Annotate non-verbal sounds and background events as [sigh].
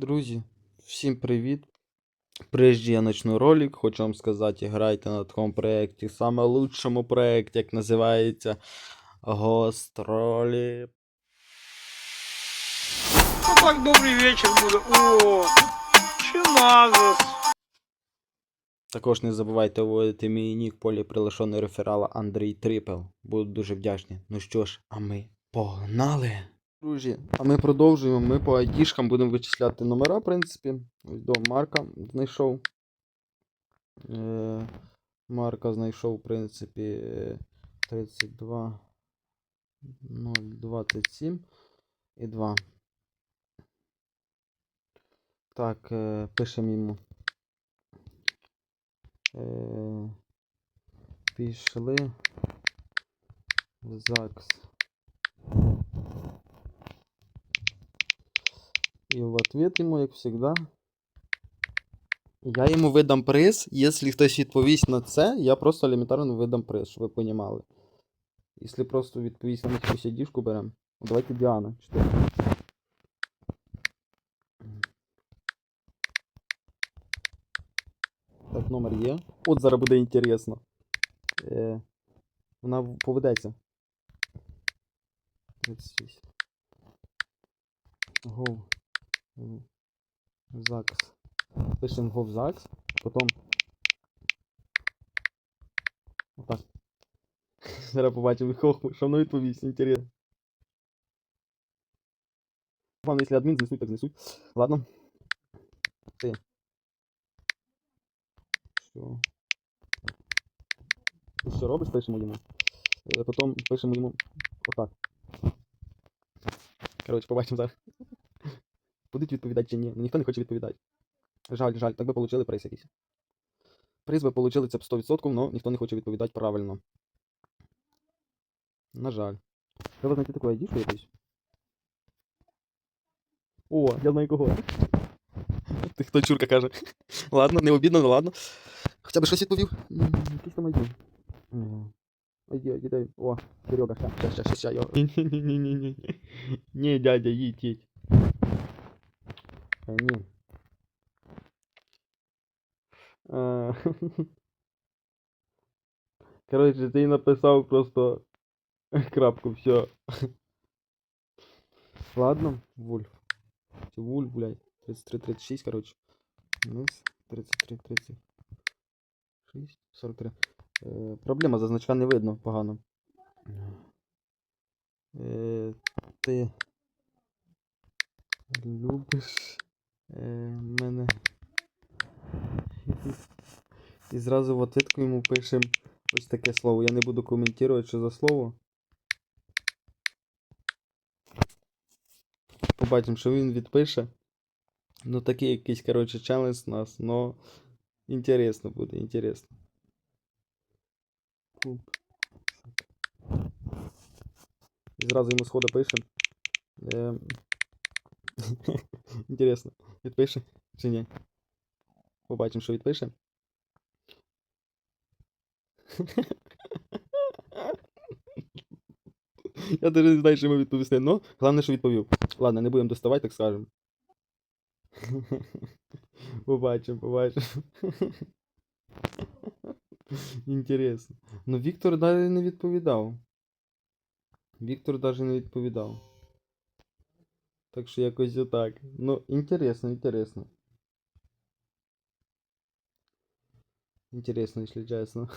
Друзі, всім привіт! Прежде я начну ролик, хочу вам сказати, грайте на такому проєкті, саме лучшому проєкті, як називається Гостролі. Ну так добрий вечір буде. О, Чимазос. Також не забувайте вводити мій нік полі прилишеного реферала Андрій Трипел. Буду дуже вдячний. Ну що ж, а ми погнали! Друзі, а ми продовжуємо. Ми по айдішкам будемо вичисляти номера, в принципі. Ось до Марка знайшов. Е, Марка знайшов, в принципі, е, 32 027 і 2. Так, е, пишемо йому. Е, пішли в ЗАГС. І в ответ йому, як завжди, я йому видам приз. Якщо хтось відповість на це, я просто елементарно видам приз, щоб ви розуміли. Якщо просто відповість на якусь діжку беремо. Давайте Діана. 4. Так, номер є. От зараз буде інтересно. Е, вона поведеться. 36. ЗАГС. Пишемо гов ЗАГС. Потім. Отак. [laughs] Зараз побачимо, що воно відповість, інтересно. Вам, якщо адмін знесуть, так знесуть. Ладно. Ти. Що? Ти що робиш, пишемо йому. Е, Потім пишемо йому отак. Коротше, побачимо зараз. Будуть відповідати чи ні. Ну, ніхто не хоче відповідати. Жаль, жаль, так би получили приз якийсь. Приз би получили це б 100%, але ніхто не хоче відповідати правильно. На жаль. Треба знайти таку айдішку якусь. О, я знаю кого. [laughs] Ти хто чурка каже. [laughs] Ладно, не обідно, ну ладно. Хоча б щось відповів. Якийсь там айді. Айді, айді, дай. О, Серега, ща, ща, ща, ща, йо. Ні-ні-ні-ні. Ні, дядя, їдь, їдь. Е, ні. Е, [laughs] Коротше, ти просто [laughs] крапку, все. [laughs] Ладно, Вульф. Вульф, блядь. 33-36, коротше. Вниз. 33-36. 43. Е, проблема, за не видно погано. Е, ти любиш е, мене. І зразу в ответку йому пишемо ось таке слово. Я не буду коментувати, що за слово. Побачимо, що він відпише. Ну такий якийсь, коротше, челендж у нас, но інтересно буде, інтересно. І зразу йому сходу пишемо. [laughs] Інтересно, відпише чи ні? Побачимо, що відпише. [laughs] Я даже не знаю, що йому відповісти, но головне, що відповів. Ладно, не будемо доставати, так скажемо. [laughs] Побачимо, побачимо. Інтересно. Ну Віктор навіть не відповідав. Віктор навіть не відповідав. Так що якось отак. Ну, інтересно, інтересно. Інтересно, якщо чесно.